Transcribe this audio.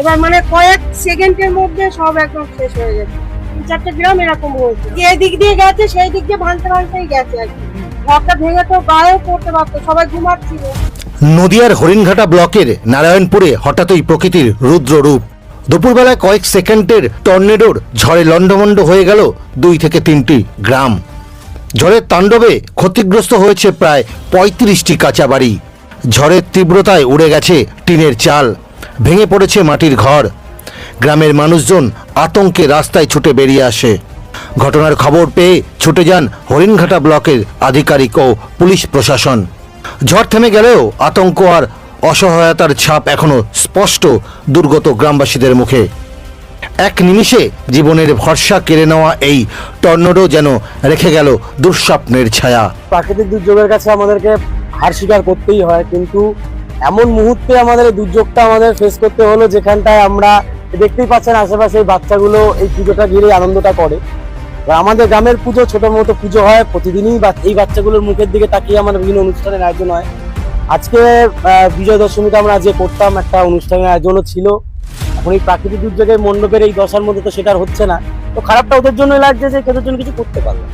এবার মানে কয়েক সেকেন্ডের মধ্যে সব একদম শেষ হয়ে গেছে। গ্রাম এরকম হয়েছে। যে দিক দিয়ে গেছে, সেই দিক দিয়ে ভাঙতে ভাঙতেই গেছে আর কি। ঘরটা ভেঙে তো গায়েও পড়তে পারতো, সবাই ঘুমাচ্ছিল। নদিয়ার হরিণঘাটা ব্লকের নারায়ণপুরে হঠাৎই প্রকৃতির রুদ্র রূপ। দুপুরবেলায় কয়েক সেকেন্ডের টর্নেডোর ঝড়ে লণ্ডভণ্ড হয়ে গেল দুই থেকে তিনটি গ্রাম। ঝড়ের তাণ্ডবে ক্ষতিগ্রস্ত হয়েছে প্রায় পঁয়ত্রিশটি কাঁচা বাড়ি ঝড়ের তীব্রতায় উড়ে গেছে টিনের চাল। ভেঙে পড়েছে মাটির ঘর। গ্রামের মানুষজন আতঙ্কে রাস্তায় ছুটে বেরিয়ে আসে। ঘটনার খবর পেয়ে ছুটে যান হরিণঘাটা ব্লকের আধিকারিক ও পুলিশ প্রশাসন। ঝড় থেমে গেলেও আতঙ্ক আর অসহায়তার ছাপ এখনও স্পষ্ট দুর্গত গ্রামবাসীদের মুখে। এক নিমিষে জীবনের ভরসা কেড়ে নেওয়া এই টর্নেডো যেন রেখে গেল দুঃস্বপ্নের ছায়া। প্রাকৃতিক দুর্যোগের কাছে আমাদেরকে হার স্বীকার করতেই হয়, কিন্তু এমন মুহূর্তে আমাদের দুর্যোগটা আমাদের ফেস করতে হলো, যেখানটায় আমরা দেখতেই পাচ্ছেন আশেপাশে বাচ্চাগুলো এই পুজোটা ঘিরে আনন্দটা করে। আমাদের গ্রামের পুজো ছোট মতো পুজো হয় প্রতিদিনই এই বাচ্চাগুলোর মুখের দিকে তাকিয়ে আমাদের বিভিন্ন অনুষ্ঠানের আয়োজন হয়। আজকে বিজয় দশমীটা আমরা আজকে করতাম একটা অনুষ্ঠানের আয়োজনও ছিল। এখন এই প্রাকৃতিক দুর্যোগের মণ্ডপের এই দশার মধ্যে তো সেটা হচ্ছে না। তো খারাপটা ওদের জন্য লাগছে যে কেউ জন্য কিছু করতে পারবে না।